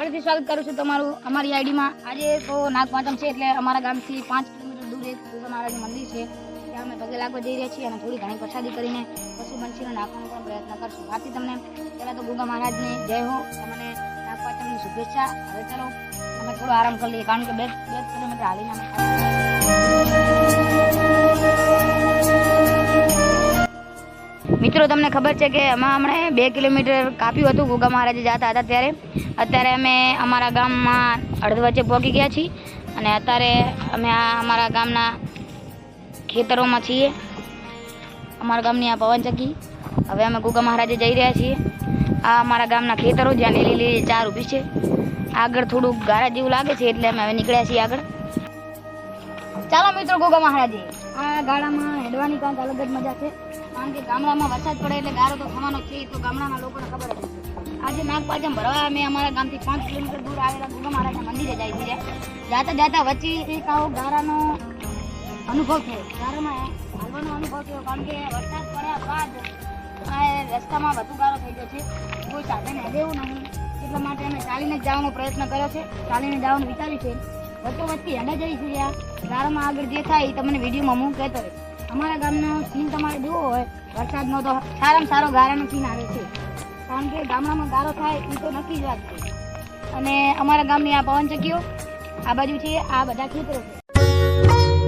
ફરીથી સ્વાગત કરું છું તમારું અમારી આઈડીમાં. આજે તો નાગપાંચમ છે એટલે અમારા ગામથી પાંચ કિલોમીટર દૂર એક ગોગા મહારાજનું મંદિર છે. ત્યાં અમે પગે લાગવા જઈ રહ્યા છીએ અને થોડી ઘણી પ્રસાદી કરીને પશુ પંછીને નાખવાનો પણ પ્રયત્ન કરશું. આથી તમને પહેલાં તો ગુગા મહારાજને જય હો, તમને નાગપાંચમની શુભેચ્છા. હવે ચાલો અમે થોડો આરામ કરી લઈએ, કારણ કે બે બે કિલોમીટર હાલીને અમે મિત્રો, તમને ખબર છે કે અમે હમણાં બે કિલોમીટર કાપ્યું હતું. ગોગા મહારાજે જતા હતા ત્યારે. અત્યારે અમે અમારા ગામમાં અડધ વચ્ચે પહોંચી ગયા છીએ અને અત્યારે અમે આ અમારા ગામના ખેતરોમાં છીએ. અમારા ગામની આ પવનચક્કી. હવે અમે ગોગા મહારાજે જઈ રહ્યા છીએ. આ અમારા ગામના ખેતરો જ્યાં લીલી લીલી ચાર ઊભી છે. આગળ થોડુંક ગારા જેવું લાગે છે એટલે અમે હવે નીકળ્યા છીએ આગળ. ચાલો મિત્રો, ગોગા મહારાજે. આ ગાળામાં હેડવાની કાંઈક અલગ જ મજા છે. કારણ કે ગામડામાં વરસાદ પડે એટલે ગારો તો થવાનો છે તો ગામડાના લોકોને ખબર જ છે આજે નાગપાચમ ભરવા મેં અમારા ગામથી પાંચ કિલોમીટર દૂર આવેલા ગોગા મહારાજના મંદિરે જાય છે. જાતા જાતા વચ્ચે એક આવો ગારાનો અનુભવ થયો. ગારામાં હાલવાનો અનુભવ થયો કારણ કે વરસાદ પડ્યા બાદ રસ્તામાં વધુ ગારો થઈ ગયો છે. કોઈ સાધન હેડે એવું નહીં. એટલા માટે અમે ચાલીને જ જવાનો પ્રયત્ન કર્યો છે. ચાલીને જવાનું વિચાર્યું છે. વચ્ચો વચ્ચે હેડે જઈ છે આ ગારામાં આગળ જે થાય એ તમને વિડીયોમાં હું કહેતો રહીશ. અમારા ગામનો સીન તમારે જોવો હોય, વરસાદનો તો સારામાં સારો ગારાનો સીન આવે છે. કારણ કે ગામડામાં ગારો થાય એ તો નક્કી જ વાત છે અને અમારા ગામની આ પવનચક્કીઓ, આ બાજુ છે, આ બધા ખેતરો છે.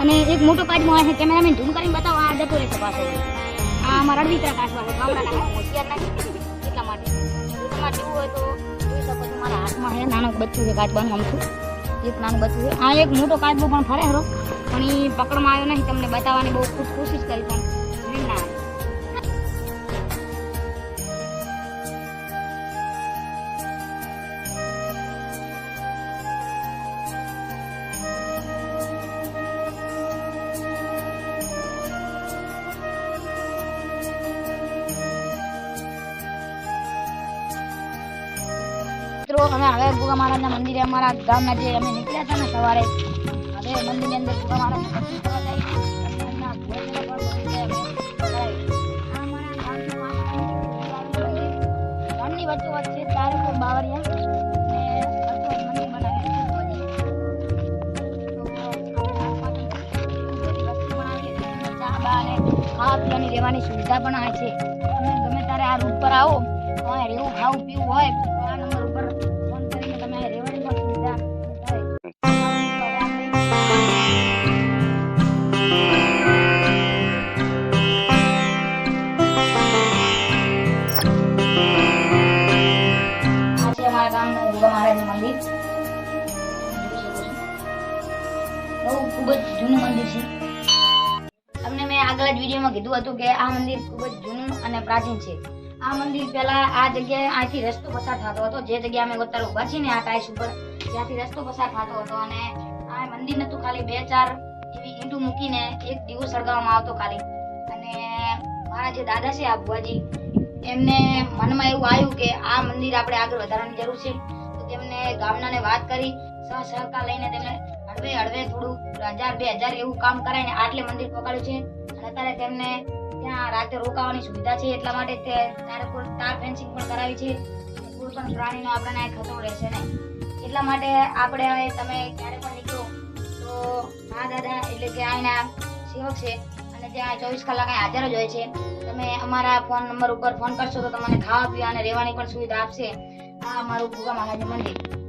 અને એક મોટો કાચબો આવે છે, કેમેરામેન ઝૂમ કરીને બતાવો, આ જતો રહેશે પાછો. આ અમારા રણવીતરા કાચ છે ગામડા કાચબા હોશિયાર નથી એટલા માટે. તમારે જોવું હોય તો જોઈ શકો છો, મારા હાથમાં છે, નાનું બચ્ચું છે કાચબાનું આમથું એક નાનું બચ્ચું છે. આ એક મોટો કાચબો પણ ફરે ખરો પણ એ પકડમાં આવ્યો નહીં, તમને બતાવવાની બહુ ખૂબ કોશિશ કરી પણ. મિત્રો અમે હવે ગુગા મહારાજના મંદિરે અમારા ગામના જે અમે નીકળ્યા હતા ને સવારે. હવે મંદિરની અંદર ગુગા મહારાજના દર્શન છે. ચાર ઉપર બાવળિયા અને વચ્ચોવચ્ચ મંદિર બનાવેલું છે. તો આપણે બધી વસ્તુ પણ છે. ચા બા અને ખાવા પીવાની રહેવાની સુવિધા પણ હોય છે. તમે ગમે ત્યારે આ રૂટ પર આવો, તો રહેવું, ખાવું, પીવું હોય. બહુ ખૂબ જ જૂનું મંદિર છે. તમને મેં આગલા જ વિડીયોમાં કીધું હતું કે આ મંદિર ખૂબ જ જૂનું અને પ્રાચીન છે. આ મંદિર પહેલા આ જગ્યાએ અહીંથી રસ્તો પસાર થતો હતો. જે જગ્યાએ અમે અત્યારે ઊભા છીએ ને આ ટાઈસ ઉપર, ત્યાંથી રસ્તો પસાર થતો હતો અને આ મંદિર નતું ખાલી બે ચાર એવી ઈંટું મૂકીને એક દીવો સળગાવવામાં આવતો ખાલી. અને મારા જે દાદા છે આ બુઆજી એમને મનમાં એવું આવ્યું કે આ મંદિર આપણે આગળ વધારવાની જરૂર છે. તો તેમને ગામનાને વાત કરી સહ સહકાર લઈને તેમને હળવે હળવે થોડું હજાર, બે હજાર એવું કામ કરાવીને આટલે મંદિર પકડ્યું છે. અને અત્યારે તેમને ત્યાં રાતે રોકાવાની સુવિધા છે, એટલા માટે તે તાર ઉપર તાર ફેન્સિંગ પણ કરાવી છે. કોઈ પણ પ્રાણીનો આપણને ખતરો રહેશે નહીં. એટલા માટે આપણે હવે તમે ક્યારે પણ નીકળો તો મા દાદા એટલે કે અહીંના સેવક છે, અને ત્યાં ચોવીસ કલાક અહીં હાજર જ હોય છે. તમે અમારા ફોન નંબર ઉપર ફોન કરશો તો તમને ખાવા પીવા અને રહેવાની પણ સુવિધા આપશે આ અમારું ભૂગા મહારાજનું મંદિર.